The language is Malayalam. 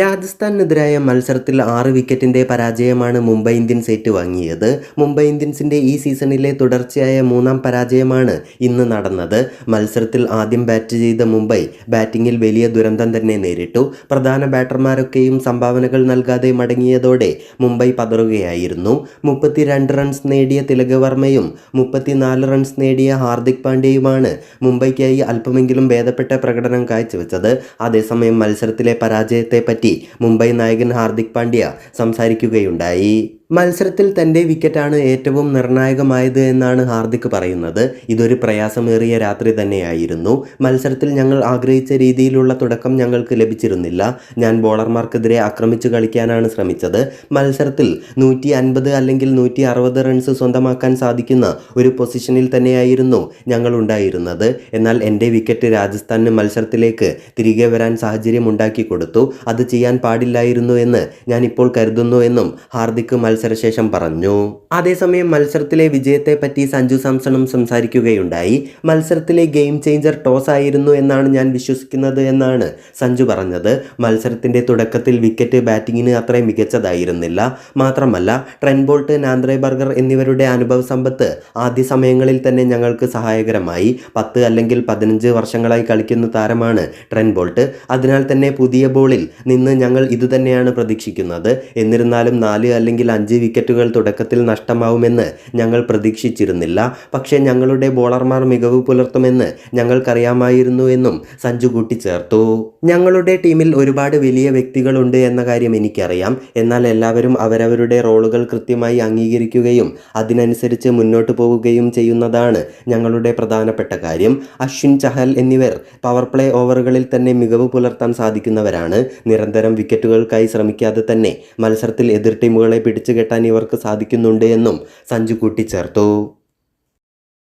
രാജസ്ഥാനെതിരായ മത്സരത്തിൽ ആറ് വിക്കറ്റിന്റെ പരാജയമാണ് മുംബൈ ഇന്ത്യൻസ് ഏറ്റുവാങ്ങിയത്. മുംബൈ ഇന്ത്യൻസിന്റെ ഈ സീസണിലെ തുടർച്ചയായ മൂന്നാം പരാജയമാണ് ഇന്ന് നടന്നത്. മത്സരത്തിൽ ആദ്യം ബാറ്റ് ചെയ്ത മുംബൈ ബാറ്റിങ്ങിൽ വലിയ ദുരന്തം തന്നെ നേരിട്ടു. പ്രധാന ബാറ്റർമാരൊക്കെയും സംഭാവനകൾ നൽകാതെ മടങ്ങിയതോടെ മുംബൈ പതറുകയായിരുന്നു. മുപ്പത്തിരണ്ട് റൺസ് നേടിയ തിലകവർമ്മയും മുപ്പത്തിനാല് റൺസ് നേടിയ ഹാർദിക് പാണ്ഡ്യയുമാണ് മുംബൈക്കായി അല്പമെങ്കിലും ഭേദപ്പെട്ട പ്രകടനം കാഴ്ചവെച്ചത്. അതേസമയം മത്സരത്തിലെ പരാജയത്തെ പറ്റി മുംബൈ നായകൻ ഹാർദിക് പാണ്ഡ്യ സംസാരിക്കുകയുണ്ടായി. മത്സരത്തിൽ തന്റെ വിക്കറ്റാണ് ഏറ്റവും നിർണായകമായത് എന്നാണ് ഹാർദിക് പറയുന്നത്. ഇതൊരു പ്രയാസമേറിയ രാത്രി തന്നെയായിരുന്നു. മത്സരത്തിൽ ഞങ്ങൾ ആഗ്രഹിച്ച രീതിയിലുള്ള തുടക്കം ഞങ്ങൾക്ക് ലഭിച്ചിരുന്നില്ല. ഞാൻ ബോളർമാർക്കെതിരെ ആക്രമിച്ചു കളിക്കാനാണ് ശ്രമിച്ചത്. മത്സരത്തിൽ നൂറ്റി അൻപത് അല്ലെങ്കിൽ നൂറ്റി അറുപത് റൺസ് സ്വന്തമാക്കാൻ സാധിക്കുന്ന ഒരു പൊസിഷനിൽ തന്നെയായിരുന്നു ഞങ്ങൾ ഉണ്ടായിരുന്നത്. എന്നാൽ എന്റെ വിക്കറ്റ് രാജസ്ഥാന് മത്സരത്തിലേക്ക് തിരികെ വരാൻ സാഹചര്യം ഉണ്ടാക്കി കൊടുത്തു. അത് ചെയ്യാൻ പാടില്ലായിരുന്നു എന്ന് ഞാൻ ഇപ്പോൾ കരുതുന്നു എന്നും ഹാർദിക് മത്സരശേഷം പറഞ്ഞു. അതേസമയം മത്സരത്തിലെ വിജയത്തെ പറ്റി സഞ്ജു സാംസണും സംസാരിക്കുകയുണ്ടായി. മത്സരത്തിലെ ഗെയിം ചേഞ്ചർ ടോസ് ആയിരുന്നു എന്നാണ് ഞാൻ വിശ്വസിക്കുന്നത് എന്നാണ് സഞ്ജു പറഞ്ഞത്. മത്സരത്തിന്റെ തുടക്കത്തിൽ വിക്കറ്റ് ബാറ്റിങ്ങിന് അത്ര മികച്ചതായിരുന്നില്ല. മാത്രമല്ല ട്രെൻബോൾട്ട് നാന്ദ്രെ ബർഗർ എന്നിവരുടെ അനുഭവ സമ്പത്ത് ആദ്യ സമയങ്ങളിൽ തന്നെ ഞങ്ങൾക്ക് സഹായകരമായി. പത്ത് അല്ലെങ്കിൽ പതിനഞ്ച് വർഷങ്ങളായി കളിക്കുന്ന താരമാണ് ട്രെൻബോൾട്ട്. അതിനാൽ തന്നെ പുതിയ ബോളിൽ നിന്ന് ഞങ്ങൾ ഇതുതന്നെയാണ് പ്രതീക്ഷിക്കുന്നത്. എന്നിരുന്നാലും നാല് അല്ലെങ്കിൽ അഞ്ച് വിക്കറ്റുകൾ തുടക്കത്തിൽ നഷ്ടമാവുമെന്ന് ഞങ്ങൾ പ്രതീക്ഷിച്ചിരുന്നില്ല. പക്ഷേ ഞങ്ങളുടെ ബോളർമാർ മികവ് പുലർത്തുമെന്ന് ഞങ്ങൾക്കറിയാമായിരുന്നു എന്നും സഞ്ജു കൂട്ടിച്ചേർത്തു. ഞങ്ങളുടെ ടീമിൽ ഒരുപാട് വലിയ വ്യക്തികളുണ്ട് എന്ന കാര്യം എനിക്കറിയാം. എന്നാൽ എല്ലാവരും അവരവരുടെ റോളുകൾ കൃത്യമായി അംഗീകരിക്കുകയും അതിനനുസരിച്ച് മുന്നോട്ട് പോവുകയും ചെയ്യുന്നതാണ് ഞങ്ങളുടെ പ്രധാനപ്പെട്ട കാര്യം. അശ്വിൻ ചഹൽ എന്നിവർ പവർ പ്ലേ ഓവറുകളിൽ തന്നെ മികവ് പുലർത്താൻ സാധിക്കുന്നവരാണ്. നിരന്തരം വിക്കറ്റുകൾക്കായി ശ്രമിക്കാതെ തന്നെ മത്സരത്തിൽ എതിർ ടീമുകളെ പിടിച്ചുകെട്ടാൻ ഇവർക്ക് സാധിക്കുന്നുണ്ട് എന്നും സഞ്ജു കൂട്ടിച്ചേർത്തു.